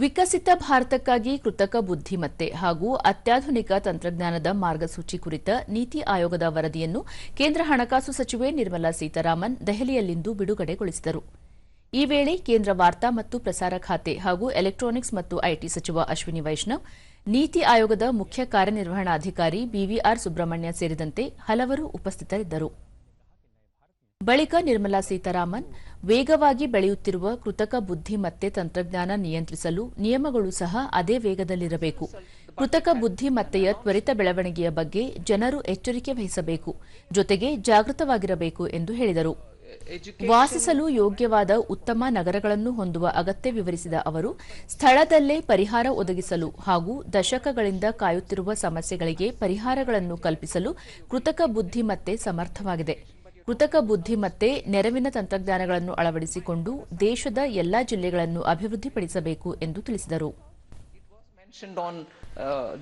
ವಿಕಸಿತ ಭಾರತಕ್ಕಾಗಿ ಕೃತಕ ಬುದ್ಧಿಮತ್ತೆ ಹಾಗೂ ಅತ್ಯಾಧುನಿಕ ತಂತ್ರಜ್ಞಾನದ ಮಾರ್ಗಸೂಚಿ ಕುರಿತ ನೀತಿ ಆಯೋಗದ ವರದಿಯನ್ನು ಕೇಂದ್ರ ಹಣಕಾಸು ಸಚಿವೆ ನಿರ್ಮಲಾ ಸೀತಾರಾಮನ್ ದೆಹಲಿಯಲ್ಲಿಂದು ಬಿಡುಗಡೆಗೊಳಿಸಿದರು. ಈ ವೇಳೆ ಕೇಂದ್ರ ವಾರ್ತಾ ಮತ್ತು ಪ್ರಸಾರ ಖಾತೆ ಹಾಗೂ ಎಲೆಕ್ಟ್ರಾನಿಕ್ಸ್ ಮತ್ತು ಐಟಿ ಸಚಿವ ಅಶ್ವಿನಿ ವೈಷ್ಣವ್, ನೀತಿ ಆಯೋಗದ ಮುಖ್ಯ ಕಾರ್ಯನಿರ್ವಹಣಾಧಿಕಾರಿ ಬಿವಿಆರ್ ಸುಬ್ರಹ್ಮಣ್ಯ ಸೇರಿದಂತೆ ಹಲವರು ಉಪಸ್ಥಿತರಿದ್ದರು. ಬಳಿಕ ನಿರ್ಮಲಾ ಸೀತಾರಾಮನ್ ವೇಗವಾಗಿ ಬೆಳೆಯುತ್ತಿರುವ ಕೃತಕ ಬುದ್ಧಿಮತ್ತೆ ತಂತ್ರಜ್ಞಾನ ನಿಯಂತ್ರಿಸಲು ನಿಯಮಗಳು ಸಹ ಅದೇ ವೇಗದಲ್ಲಿರಬೇಕು. ಕೃತಕ ಬುದ್ಧಿಮತ್ತೆಯ ತ್ವರಿತ ಬೆಳವಣಿಗೆಯ ಬಗ್ಗೆ ಜನರು ಎಚ್ಚರಿಕೆ ವಹಿಸಬೇಕು ಜೊತೆಗೆ ಜಾಗೃತವಾಗಿರಬೇಕು ಎಂದು ಹೇಳಿದರು. ವಾಸಿಸಲು ಯೋಗ್ಯವಾದ ಉತ್ತಮ ನಗರಗಳನ್ನು ಹೊಂದುವ ಅಗತ್ಯ ವಿವರಿಸಿದ ಅವರು ಸ್ಥಳದಲ್ಲೇ ಪರಿಹಾರ ಒದಗಿಸಲು ಹಾಗೂ ದಶಕಗಳಿಂದ ಕಾಯುತ್ತಿರುವ ಸಮಸ್ಯೆಗಳಿಗೆ ಪರಿಹಾರಗಳನ್ನು ಕಲ್ಪಿಸಲು ಕೃತಕ ಬುದ್ಧಿಮತ್ತೆ ಸಮರ್ಥವಾಗಿದೆ. ಕೃತಕ ಬುದ್ಧಿಮತ್ತೆ ನೆರವಿನ ತಂತ್ರಜ್ಞಾನಗಳನ್ನು ಅಳವಡಿಸಿಕೊಂಡು ದೇಶದ ಎಲ್ಲಾ ಜಿಲ್ಲೆಗಳನ್ನು ಅಭಿವೃದ್ಧಿಪಡಿಸಬೇಕು ಎಂದು ತಿಳಿಸಿದರು uh.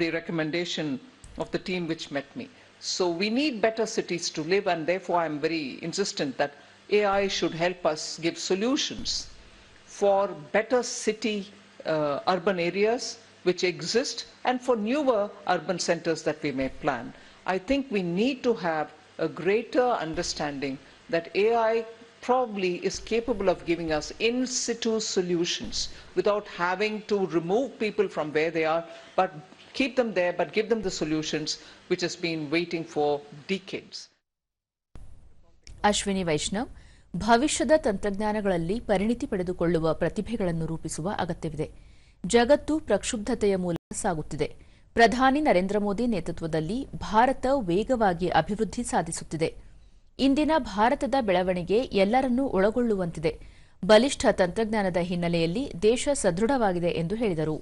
So we need better cities to live, and therefore I'm very insistent that AI should help us give solutions for better city uh, urban areas which exist and for newer urban centers that we may plan. I think we need to have a greater understanding that AI probably is capable of giving us in situ solutions without having to remove people from where they are, but keep them there, but give them the solutions which has been waiting for decades. Ashwini Vaishnav ಭವಿಷ್ಯದ ತಂತ್ರಜ್ಞಾನಗಳಲ್ಲಿ ಪರಿಣಿತಿ ಪಡೆದುಕೊಳ್ಳುವ ಪ್ರತಿಭೆಗಳನ್ನು ರೂಪಿಸುವ ಅಗತ್ಯವಿದೆ ಜಗತ್ತು ಪ್ರಕ್ಷುಬ್ಧತೆಯ ಮೂಲಕ ಸಾಗುತ್ತಿದೆ ಪ್ರಧಾನಿ ನರೇಂದ್ರ ಮೋದಿ ನೇತೃತ್ವದಲ್ಲಿ ಭಾರತ ವೇಗವಾಗಿ ಅಭಿವೃದ್ಧಿ ಸಾಧಿಸುತ್ತಿದೆ ಇಂದಿನ ಭಾರತದ ಬೆಳವಣಿಗೆ ಎಲ್ಲರನ್ನೂ ಒಳಗೊಳ್ಳುವಂತಿದೆ ಬಲಿಷ್ಠ ತಂತ್ರಜ್ಞಾನದ ಹಿನ್ನೆಲೆಯಲ್ಲಿ ದೇಶ ಸದೃಢವಾಗಿದೆ ಎಂದು ಹೇಳಿದರು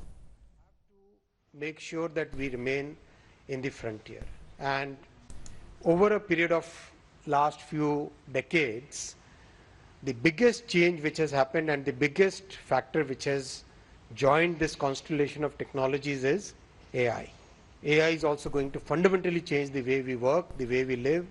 the biggest change which has happened and the biggest factor which has joined this constellation of technologies is AI. AI is also going to fundamentally change the way we work, the way we live,